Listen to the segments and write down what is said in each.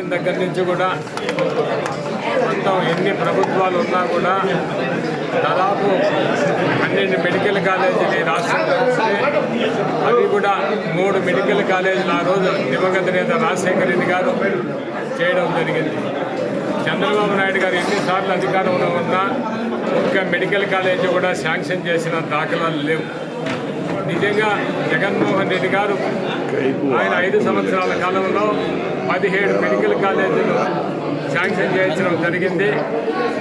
వచ్చిన దగ్గర నుంచి కూడా మొత్తం ఎన్ని ప్రభుత్వాలు ఉన్నా కూడా దాదాపు పన్నెండు మెడికల్ కాలేజీలు ఈ రాష్ట్రంలో అవి కూడా మూడు మెడికల్ కాలేజీలు ఆ రోజు దివంగత నేత రాజశేఖర రెడ్డి గారు చేయడం జరిగింది. చంద్రబాబు నాయుడు గారు ఎన్నిసార్లు అధికారంలో ఉన్నా ఒక్క మెడికల్ కాలేజీ కూడా శాంక్షన్ చేసిన దాఖలాలు లేవు. నిజంగా జగన్మోహన్ రెడ్డి గారు ఆయన ఐదు సంవత్సరాల కాలంలో పదిహేడు మెడికల్ కాలేజీలు శాంక్షన్ చేయించడం జరిగింది.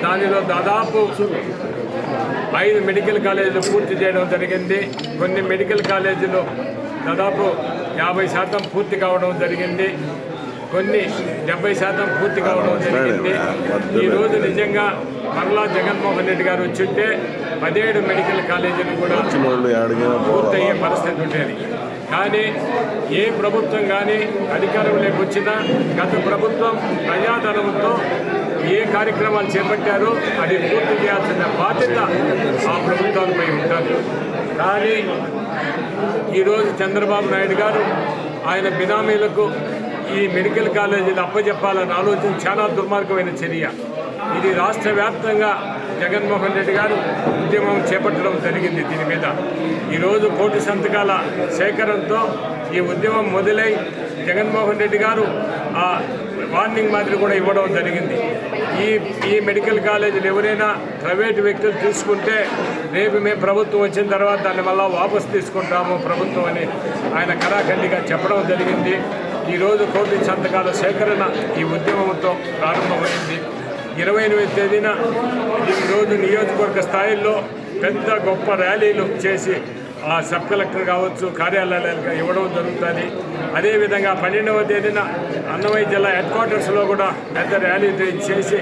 దానిలో దాదాపు ఐదు మెడికల్ కాలేజీలు పూర్తి చేయడం జరిగింది. కొన్ని మెడికల్ కాలేజీలు దాదాపు యాభై శాతం పూర్తి కావడం జరిగింది. కొన్ని డెబ్బై శాతం పూర్తి కావడం జరిగింది. ఈరోజు నిజంగా మరలా జగన్మోహన్ రెడ్డి గారు వచ్చింటే పదిహేడు మెడికల్ కాలేజీలు కూడా పూర్తయ్యే పరిస్థితి ఉండేది. కానీ ఏ ప్రభుత్వం కానీ అధికారంలోకి వచ్చినా గత ప్రభుత్వం ప్రజాధనంతో ఏ కార్యక్రమాలు చేపట్టారో అది పూర్తి చేయాల్సిన బాధ్యత ఆ ప్రభుత్వాలపై ఉంటుంది. కానీ ఈరోజు చంద్రబాబు నాయుడు గారు ఆయన బినామీలకు ఈ మెడికల్ కాలేజీలు అప్పచెప్పాలని ఆలోచన చాలా దుర్మార్గమైన చర్య. ఇది రాష్ట్ర వ్యాప్తంగా జగన్మోహన్ రెడ్డి గారు ఉద్యమం చేపట్టడం జరిగింది దీని మీద. ఈరోజు కోటి సంతకాల సేకరణతో ఈ ఉద్యమం మొదలై జగన్మోహన్ రెడ్డి గారు ఆ వార్నింగ్ మాదిరి కూడా ఇవ్వడం జరిగింది. ఈ ఈ మెడికల్ కాలేజీలు ఎవరైనా ప్రైవేటు వ్యక్తులు తీసుకుంటే రేపు మేము ప్రభుత్వం వచ్చిన తర్వాత దాన్ని మళ్ళీ వాపసు తీసుకుంటాము ప్రభుత్వం అని ఆయన కరాఖండిగా చెప్పడం జరిగింది. ఈరోజు కోటి సంతకాల సేకరణ ఈ ఉద్యమంతో ప్రారంభమైంది. ఇరవై ఎనిమిది తేదీన ఈరోజు నియోజకవర్గ స్థాయిలో పెద్ద గొప్ప ర్యాలీలు చేసి ఆ సబ్ కలెక్టర్ కావచ్చు కార్యాలయాలుగా ఇవ్వడం జరుగుతుంది. అదేవిధంగా పన్నెండవ తేదీన అన్నమయ్య జిల్లా హెడ్ క్వార్టర్స్లో కూడా పెద్ద ర్యాలీ చేసి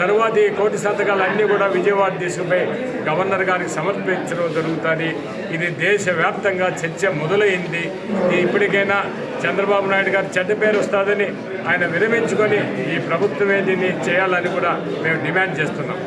తర్వాత ఈ కోటి సంతకాలు అన్నీ కూడా విజయవాడ తీసుకుపోయి గవర్నర్ గారికి సమర్పించడం జరుగుతుంది. ఇది దేశవ్యాప్తంగా చర్చ మొదలైంది. ఇప్పటికైనా చంద్రబాబు నాయుడు గారు చెడ్డ పేరు వస్తుందని ఆయన విరమించుకొని ఈ ప్రభుత్వమే దీన్ని చేయాలని కూడా మేము డిమాండ్ చేస్తున్నాం.